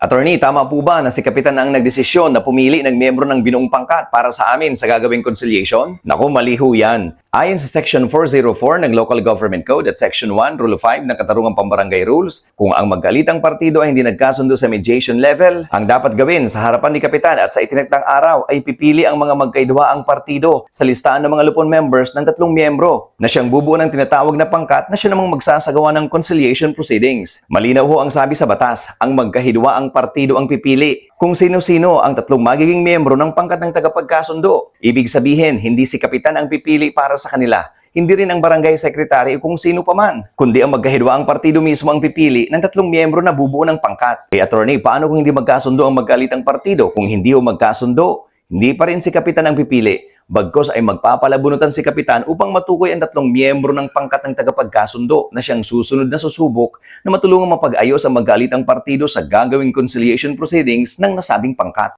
Attorney, tama po ba na si Kapitan ang nagdesisyon na pumili ng miyembro ng binuong pangkat para sa amin sa gagawing conciliation? Naku, mali ho yan. Ayon sa Section 404 ng Local Government Code at Section 1, Rule 5 ng Katarungang Pambarangay Rules, kung ang magkalitang partido ay hindi nagkasundo sa mediation level, ang dapat gawin sa harapan ni Kapitan at sa itinagtang araw ay pipili ang mga magkaidwa ang partido sa listahan ng mga lupon members ng tatlong miyembro na siyang bubuo ng tinatawag na pangkat na siya namang magsasagawa ng conciliation proceedings. Malinaw ho ang sabi sa batas, ang magkahidwa ang partido ang pipili kung sino-sino ang tatlong magiging miyembro ng pangkat ng tagapagkasundo. Ibig sabihin, hindi si Kapitan ang pipili para sa kanila, hindi rin ang barangay secretary kung sino pa man, kundi ang magkahidwa ang partido mismo ang pipili ng tatlong miyembro na bubuo ng pangkat. Eh attorney, paano kung hindi magkasundo ang magkalitang partido? Kung hindi o magkasundo, hindi pa rin si Kapitan ang pipili. Bagkos ay magpapalabunutan si Kapitan upang matukoy ang tatlong miyembro ng pangkat ng tagapagkasundo na siyang susunod na susubok na matulungang mapag-ayos ang magkalitang partido sa gagawing conciliation proceedings ng nasabing pangkat.